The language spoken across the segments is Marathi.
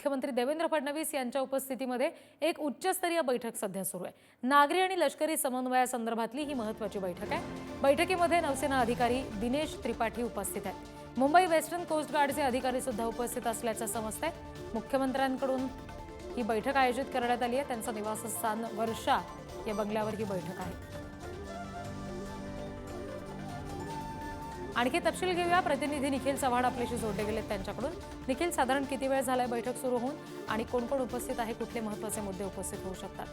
मुख्यमंत्री देवेंद्र फडणवीस यांच्या उपस्थितीमध्ये एक उच्चस्तरीय बैठक सध्या सुरू आहे. नागरी आणि लष्करी समन्वयासंदर्भातली ही महत्वाची बैठक आहे. बैठकीमध्ये नौसेना अधिकारी दिनेश त्रिपाठी उपस्थित आहेत. मुंबई वेस्टर्न कोस्ट गार्डचे अधिकारी सुद्धा उपस्थित असल्याचं समजतंय. मुख्यमंत्र्यांकडून ही बैठक आयोजित करण्यात आली आहे. त्यांचं निवासस्थान वर्षा या बंगल्यावर ही बैठक आहे. आणखी तपशील घेऊया. प्रतिनिधी निखिल चव्हाण आपल्याशी जोडले गेलेत त्यांच्याकडून. निखिल साधारण किती वेळ झालाय बैठक सुरू होऊन? आणि कोण कोण उपस्थित आहे? कुठले महत्त्वाचे मुद्दे उपस्थित होऊ शकतात?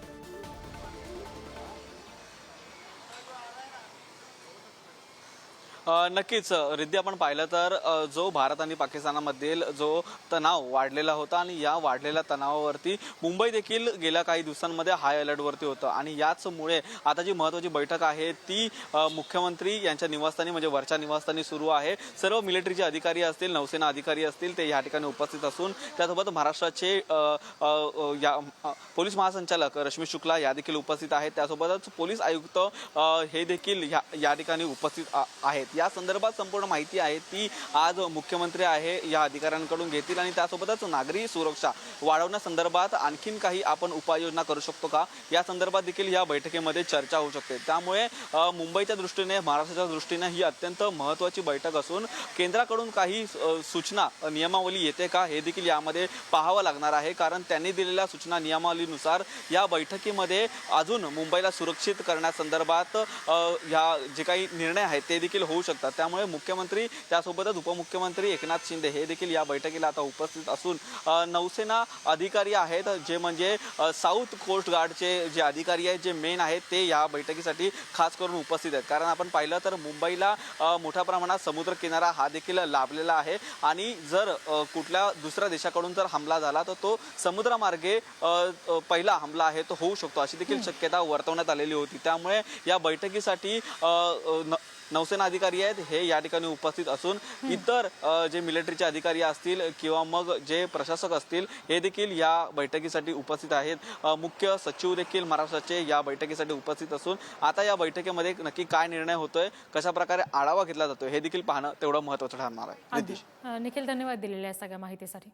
नक्कीच रिद्धी आपण पाहिलं तर जो भारत आणि पाकिस्तानामधील जो तणाव वाढलेला होता आणि या वाढलेल्या तणावावरती मुंबई देखील गेल्या काही दिवसांमध्ये हाय अलर्टवरती होतं. आणि याचमुळे आता जी महत्त्वाची बैठक आहे ती मुख्यमंत्री यांच्या निवासस्थानी म्हणजे वरच्या निवासस्थानी सुरू आहे. सर्व मिलिटरीचे अधिकारी असतील नौसेना अधिकारी असतील ते या ठिकाणी उपस्थित असून त्यासोबत महाराष्ट्राचे या पोलीस महासंचालक रश्मी शुक्ला या देखील उपस्थित आहेत. त्यासोबतच पोलीस आयुक्त हे देखील या या ठिकाणी उपस्थित आहेत. या संदर्भात संपूर्ण माहिती आहे ती आज मुख्यमंत्री आहे या अधिकाऱ्यांकडून घेतील आणि त्यासोबतच नागरी सुरक्षा वाढवण्यासंदर्भात आणखीन काही आपण उपाययोजना करू शकतो का? या संदर्भात देखील या बैठकीमध्ये चर्चा होऊ शकते. त्यामुळे मुंबईच्या दृष्टीने महाराष्ट्राच्या दृष्टीने ही अत्यंत महत्त्वाची बैठक असून केंद्राकडून काही सूचना नियमावली येते का? हे देखील यामध्ये पाहावं लागणार आहे. कारण त्यांनी दिलेल्या सूचना नियमावलीनुसार या बैठकीमध्ये अजून मुंबईला सुरक्षित करण्यासंदर्भात ह्या जे काही निर्णय आहेत ते देखील होऊ शकतात. त्यामुळे मुख्यमंत्री त्यासोबतच उपमुख्यमंत्री एकनाथ शिंदे हे देखील या बैठकीला आता उपस्थित असून नौसेना अधिकारी आहेत जे म्हणजे साऊथ कोस्ट गार्डचे जे अधिकारी आहेत जे मेन आहेत ते या बैठकीसाठी खास करून उपस्थित आहेत. कारण आपण पाहिलं तर मुंबईला मोठ्या प्रमाणात समुद्र किनारा हा देखील लाभलेला आहे. आणि जर कुठल्या दुसऱ्या देशाकडून जर हमला झाला तर तो समुद्रमार्गे पहिला हमला आहे तो होऊ शकतो. अशी देखील शक्यता वर्तवण्यात आलेली होती. त्यामुळे या बैठकीसाठी नौसेना अधिकारी आहेत हे या ठिकाणी उपस्थित असून इतर जे मिलिटरीचे अधिकारी असतील किंवा मग जे प्रशासक असतील हे देखील या बैठकीसाठी उपस्थित आहेत. मुख्य सचिव देखील महाराष्ट्राचे या बैठकीसाठी उपस्थित असून आता या बैठकीमध्ये नक्की काय निर्णय होतोय कशा प्रकारे आढावा घेतला जातोय हे देखील पाहणं तेवढं महत्वाचं ठरणार आहे. निखिल धन्यवाद दिलेल्या सगळ्या माहितीसाठी.